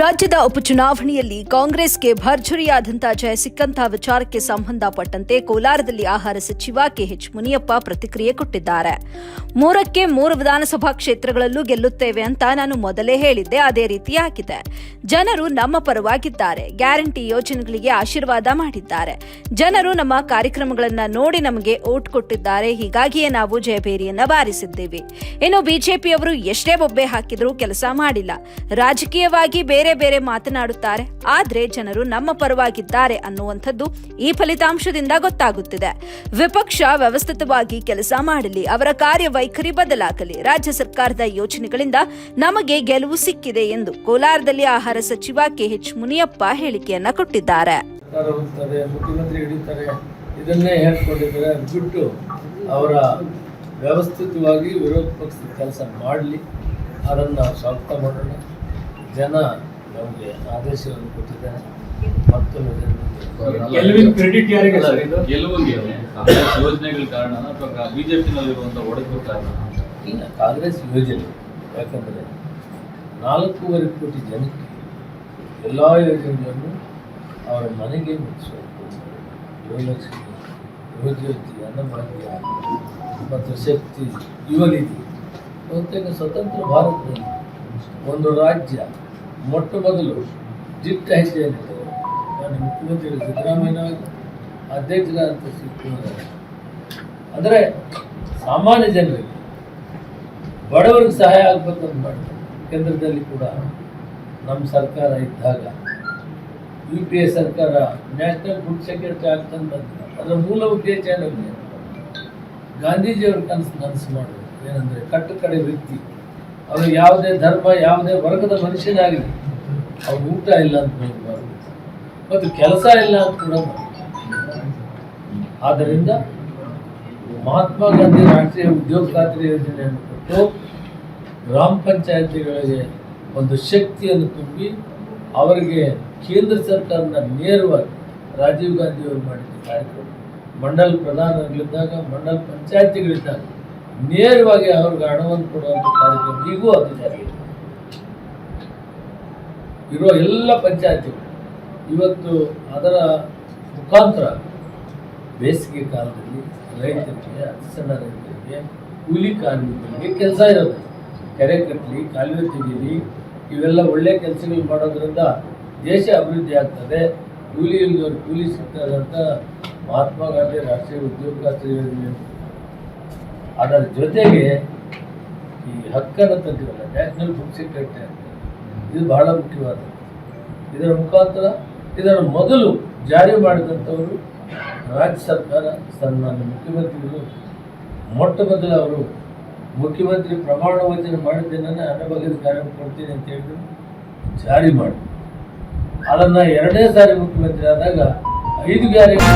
ರಾಜ್ಯದ ಉಪಚುನಾವಣೆಯಲ್ಲಿ ಕಾಂಗ್ರೆಸ್ಗೆ ಭರ್ಜರಿಯಾದಂಥ ಜಯ ಸಿಕ್ಕಂತಹ ವಿಚಾರಕ್ಕೆ ಸಂಬಂಧಪಟ್ಟಂತೆ ಕೋಲಾರದಲ್ಲಿ ಆಹಾರ ಸಚಿವ ಕೆಎಚ್ ಮುನಿಯಪ್ಪ ಪ್ರತಿಕ್ರಿಯೆ ಕೊಟ್ಟಿದ್ದಾರೆ. ಮೂರಕ್ಕೆ ಮೂರು ವಿಧಾನಸಭಾ ಕ್ಷೇತ್ರಗಳಲ್ಲೂ ಗೆಲ್ಲುತ್ತೇವೆ ಅಂತ ನಾನು ಮೊದಲೇ ಹೇಳಿದ್ದೆ. ಅದೇ ರೀತಿ ಆಗಿದೆ ಜನರು ನಮ್ಮ ಪರವಾಗಿದ್ದಾರೆ. ಗ್ಯಾರಂಟಿ ಯೋಜನೆಗಳಿಗೆ ಆಶೀರ್ವಾದ ಮಾಡಿದ್ದಾರೆ. ಜನರು ನಮ್ಮ ಕಾರ್ಯಕ್ರಮಗಳನ್ನು ನೋಡಿ ನಮಗೆ ಓಟ್ ಕೊಟ್ಟಿದ್ದಾರೆ. ಹೀಗಾಗಿಯೇ ನಾವು ಜಯಭೇರಿಯನ್ನು ಬಾರಿಸಿದ್ದೇವೆ. ಇನ್ನು ಬಿಜೆಪಿಯವರು ಎಷ್ಟೇ ಬೊಬ್ಬೆ ಹಾಕಿದರೂ ಕೆಲಸ ಮಾಡಿಲ್ಲ. ರಾಜಕೀಯವಾಗಿ ಬೇರೆ ಬೇರೆ ಬೇರೆ ಮಾತನಾಡುತ್ತಾರೆ, ಆದ್ರೆ ಜನರು ನಮ್ಮ ಪರವಾಗಿದ್ದಾರೆ ಅನ್ನುವಂಥದ್ದು ಈ ಫಲಿತಾಂಶದಿಂದ ಗೊತ್ತಾಗುತ್ತಿದೆ. ವಿಪಕ್ಷ ವ್ಯವಸ್ಥಿತವಾಗಿ ಕೆಲಸ ಮಾಡಲಿ, ಅವರ ಕಾರ್ಯವೈಖರಿ ಬದಲಾಗಲಿ, ರಾಜ್ಯ ಸರ್ಕಾರದ ಯೋಜನೆಗಳಿಂದ ನಮಗೆ ಗೆಲುವು ಸಿಕ್ಕಿದೆ ಎಂದು ಕೋಲಾರದಲ್ಲಿ ಆಹಾರ ಸಚಿವ ಕೆಎಚ್ ಮುನಿಯಪ್ಪ ಹೇಳಿಕೆಯನ್ನ ಕೊಟ್ಟಿದ್ದಾರೆ. ಇದನ್ನೇ ಹೇಳ್ಕೊಂಡಿದ್ದಾರೆ ಅವರ ವ್ಯವಸ್ಥಿತವಾಗಿ ವಿರೋಧ ಪಕ್ಷದ ಕೆಲಸ ಮಾಡಲಿ, ಅದನ್ನು ಸ್ವಾಗತ ಮಾಡೋಣ. ಜನ ನಮಗೆ ಆದೇಶವನ್ನು ಕೊಟ್ಟಿದ್ದಾರೆ ಮತ್ತು ಗೆಲುವಿನ ಕ್ರೆಡಿಟ್ ಯಾರಿಗೆ ಸರ್ ಇದು? ಗೆಲುವಿಗೆ ಕಾಂಗ್ರೆಸ್ ಯೋಜನೆಗಳ ಕಾರಣ ಅಥವಾ ಬಿಜೆಪಿನಲ್ಲಿರುವಂಥ ಒಡೆದು ಕಾರಣ? ಇಲ್ಲ ಕಾಂಗ್ರೆಸ್ ಯೋಜನೆ. ಯಾಕಂದರೆ ನಾಲ್ಕೂವರೆ ಕೋಟಿ ಜನಕ್ಕೆ ಎಲ್ಲ ಯೋಜನೆಗಳನ್ನು ಅವರ ಮನೆಗೆ ಮುಟ್ಟಿಸಬೇಕು ಏಳು ಲಕ್ಷ ಯುವಜ್ಯೋತಿ ಅನ್ನಭಾಗ್ಯ ಮತ್ತು ಶಕ್ತಿ ಯುವನಿಧಿ. ಬಹುತೇಕ ಸ್ವತಂತ್ರ ಭಾರತದಲ್ಲಿ ಒಂದು ರಾಜ್ಯ. ಮೊಟ್ಟ ಮೊದಲು ದಿಟ್ಟ ಹೆಜ್ಜೆಯಲ್ಲಿದ್ದಾರೆ ನಾನು ಮುಖ್ಯಮಂತ್ರಿ ಸಿದ್ದರಾಮಯ್ಯ ಅಧ್ಯಕ್ಷರಾದಂಥ ಅಂತ ಕುಮಾರಸ್ವಾಮಿ. ಅಂದರೆ ಸಾಮಾನ್ಯ ಜನರಿಗೆ ಬಡವರಿಗೆ ಸಹಾಯ ಅಂತ ಮಾಡ್ತಾರೆ. ಕೇಂದ್ರದಲ್ಲಿ ಕೂಡ ನಮ್ಮ ಸರ್ಕಾರ ಇದ್ದಾಗ ಯು ಪಿ ಎ ಸರ್ಕಾರ ನ್ಯಾಷನಲ್ ಫುಡ್ ಸೆಕ್ಯೂರಿಟಿ ಆಗ್ತಂತ ಅದರ ಮೂಲ ಉದ್ದೇಶ ಏನಂದ್ರೆ ಗಾಂಧೀಜಿಯವ್ರ ಕನಸು ನನಸು ಮಾಡೋದು ಏನಂದ್ರೆ ಕಟ್ಟು ಕಡೆ ವ್ಯಕ್ತಿ ಅವರು ಯಾವುದೇ ಧರ್ಮ, ಯಾವುದೇ ವರ್ಗದ ಮನುಷ್ಯನಾಗಲಿ, ಅವ್ರು ಊಟ ಇಲ್ಲ ಅಂತ ನೋಡಬಾರ್ದು ಮತ್ತು ಕೆಲಸ ಇಲ್ಲ ಅಂತ ಕೂಡ. ಆದ್ದರಿಂದ ಮಹಾತ್ಮ ಗಾಂಧಿ ರಾಷ್ಟ್ರೀಯ ಉದ್ಯೋಗ ಖಾತ್ರಿ ಯೋಜನೆಯನ್ನು ಕೊಟ್ಟು ಗ್ರಾಮ ಪಂಚಾಯತಿಗಳಿಗೆ ಒಂದು ಶಕ್ತಿಯನ್ನು ತುಂಬಿ ಅವರಿಗೆ ಕೇಂದ್ರ ಸರ್ಕಾರದ ನೇರವಾಗಿ ರಾಜೀವ್ ಗಾಂಧಿ ಅವರು ಮಾಡಿದ ಕಾರ್ಯಕ್ರಮ ಮಂಡಲ್ ಪ್ರಧಾನಗಳಿದ್ದಾಗ ಮಂಡಲ್ ಪಂಚಾಯತಿಗಳಿದ್ದಾಗ ನೇರವಾಗಿ ಅವ್ರಿಗೆ ಹಣವನ್ನು ಕೊಡುವಂಥ ಕಾರ್ಯಕ್ರಮ ಈಗೂ ಅದು ಜಾರಿ ಇರುವ ಎಲ್ಲ ಪಂಚಾಯತಿಗಳು, ಇವತ್ತು ಅದರ ಮುಖಾಂತರ ಬೇಸಿಗೆ ಕಾಲದಲ್ಲಿ ರೈತರಿಗೆ, ಅತಿ ಸಣ್ಣ ರೈತರಿಗೆ, ಕೂಲಿ ಕಾರ್ಮಿಕರಿಗೆ ಕೆಲಸ ಇರೋದು. ಕೆರೆ ಕಟ್ಟಲಿ ಕಾಲುವೆ ತೆಗೀಲಿ, ಇವೆಲ್ಲ ಒಳ್ಳೆ ಕೆಲಸಗಳು ಮಾಡೋದ್ರಿಂದ ದೇಶ ಅಭಿವೃದ್ಧಿ ಆಗ್ತದೆ. ಕೂಲಿ ಇಲ್ಲದವ್ರು ಕೂಲಿ ಸಿಗ್ತದೆ ಅಂತ ಮಹಾತ್ಮ ಗಾಂಧಿ ರಾಷ್ಟ್ರೀಯ ಉದ್ಯೋಗ ಯೋಜನೆ ಅದರ ಜೊತೆಗೆ ಈ ಹಕ್ಕನ್ನು ತಂದಿರಲ್ಲ ನ್ಯಾಷನಲ್ ಫುಡ್ ಸೆಕ್ಯೂರಿಟಿ ಅಂತ ಇದು ಬಹಳ ಮುಖ್ಯವಾದದ್ದು. ಇದರ ಮುಖಾಂತರ ಇದರ ಮೊದಲು ಜಾರಿ ಮಾಡಿದಂಥವರು ರಾಜ್ಯ ಸರ್ಕಾರ ಸನ್ಮಾನ್ಯ ಮುಖ್ಯಮಂತ್ರಿಗಳು ಮೊಟ್ಟ ಮೊದಲು ಅವರು ಮುಖ್ಯಮಂತ್ರಿ ಪ್ರಮಾಣ ವಚನ ಮಾಡಿದ್ದೇನೆ ಅನ್ನಭಾಗ್ಯದ ಕಾರ್ಯ ಕೊಡ್ತೀನಿ ಅಂತ ಹೇಳಿದ್ರು. ಜಾರಿ ಮಾಡಿ. ಅದನ್ನು ಎರಡನೇ ಸಾರಿ ಮುಖ್ಯಮಂತ್ರಿ ಆದಾಗ ಐದು ಗ್ಯಾರಂಟಿ